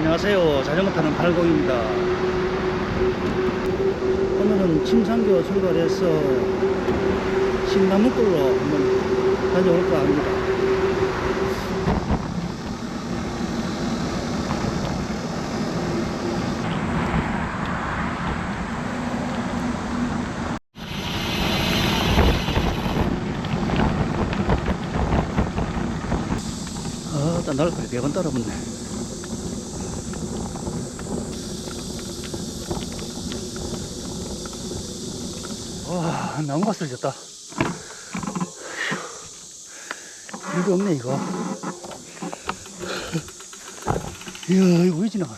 안녕하세요. 자전거 타는 발공입니다. 오늘은 침상교 출발해서 신나무골로 한번 다녀올까 합니다. 아, 딴 날까지 100원 따라붙네. 와, 나무가 쓰러졌다. 이거 없네, 이거. 이야, 이거 왜 지나가?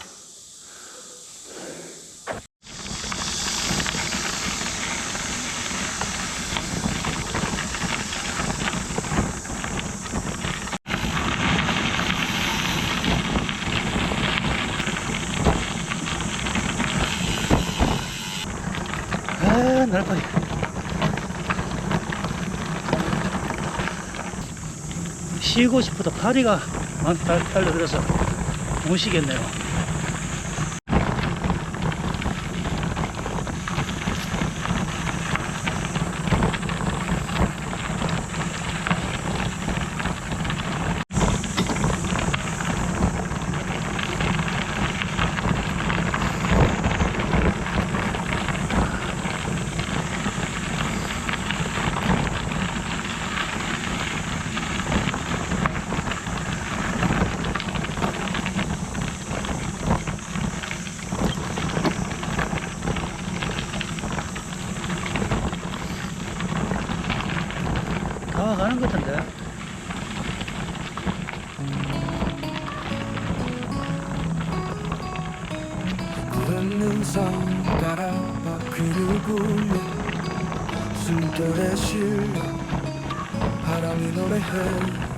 아, 날파리. 쉬고 싶어도 파리가 막 달- 달려들어서 못 쉬겠네요. 다 가는 것 같은데. 걷는 성 따라 바퀴를 굴려 숨결에 실려 바람이 노래해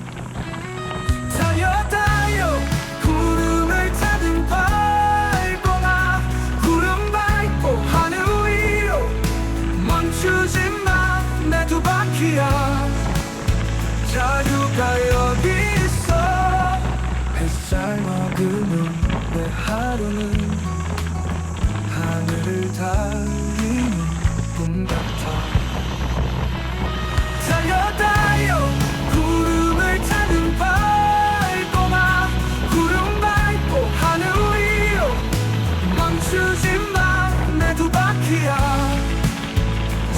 자유가 여기 있어. 햇살 먹으면 내 하루는 하늘을 달리는 꿈 같아. 달려 달려 구름을 타는 밟거나 구름 밟고 하늘 위로 멈추지 마내 두 바퀴야.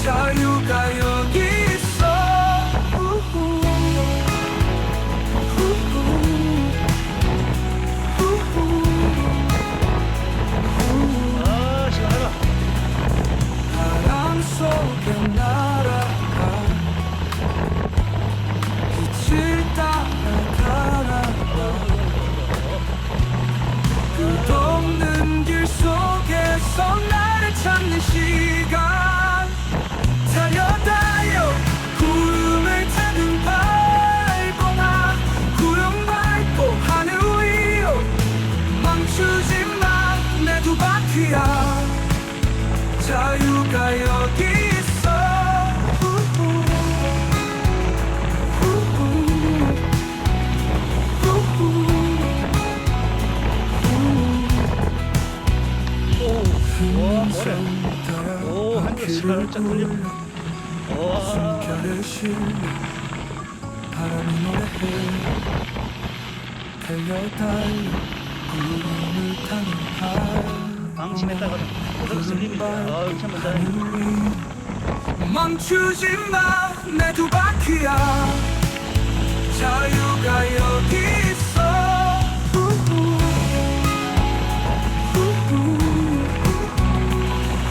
자유가 여기 두 바퀴야 자유가 여기 있어 우후. 우후. 우후. 오, 오, 한글 살짝 돌려. 와, 숨결을 실려 바람이 노래해 달려 달려 구름을 타는 발 방심했다가는 고속 슬림인데. 아, 참 못하네. 멈추지 마 내 두 바퀴야 자유가 여기 있어 우후. 우후.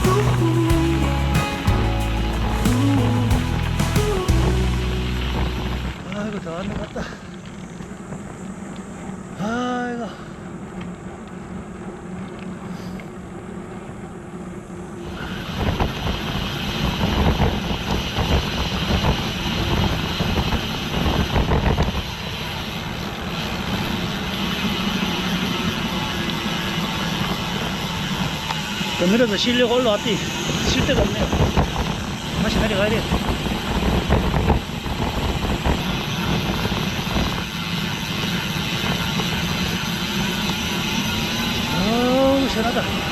우후. 아이고, 다 왔네, 갔다. 아이고. 그늘에서 쉬려고 올라왔더니 쉴 데가 없네요. 다시 내려가야 돼. 시원하다.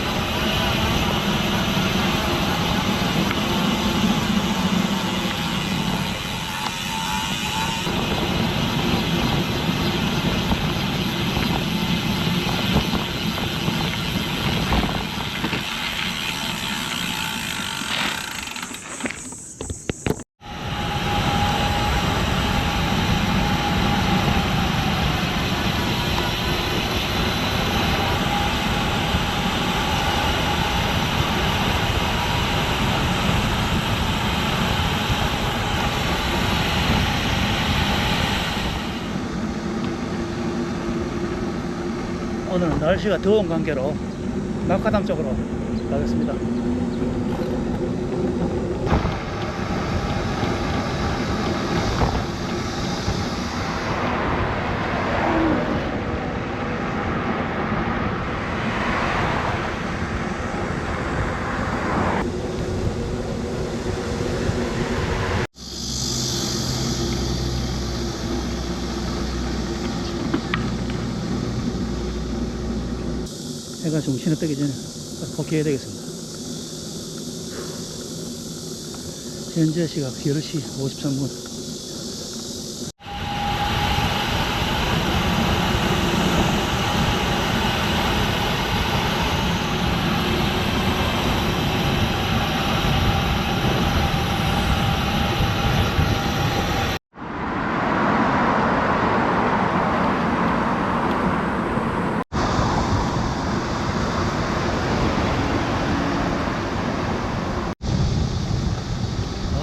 오늘은 날씨가 더운 관계로 낙하담 쪽으로 가겠습니다. 해가 정신을 뜨기 전에 복귀해야 되겠습니다. 현재 시각 10시 53분.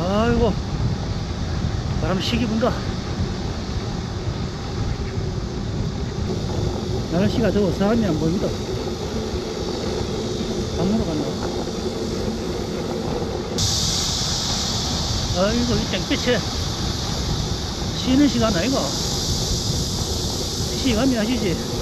아이고, 바람 시기 분다. 날씨가 더워서 사람이 안. 밥 먹으러 간다. 아이고, 이 땡볕에 쉬는 시간 아이가? 시간이 아시지?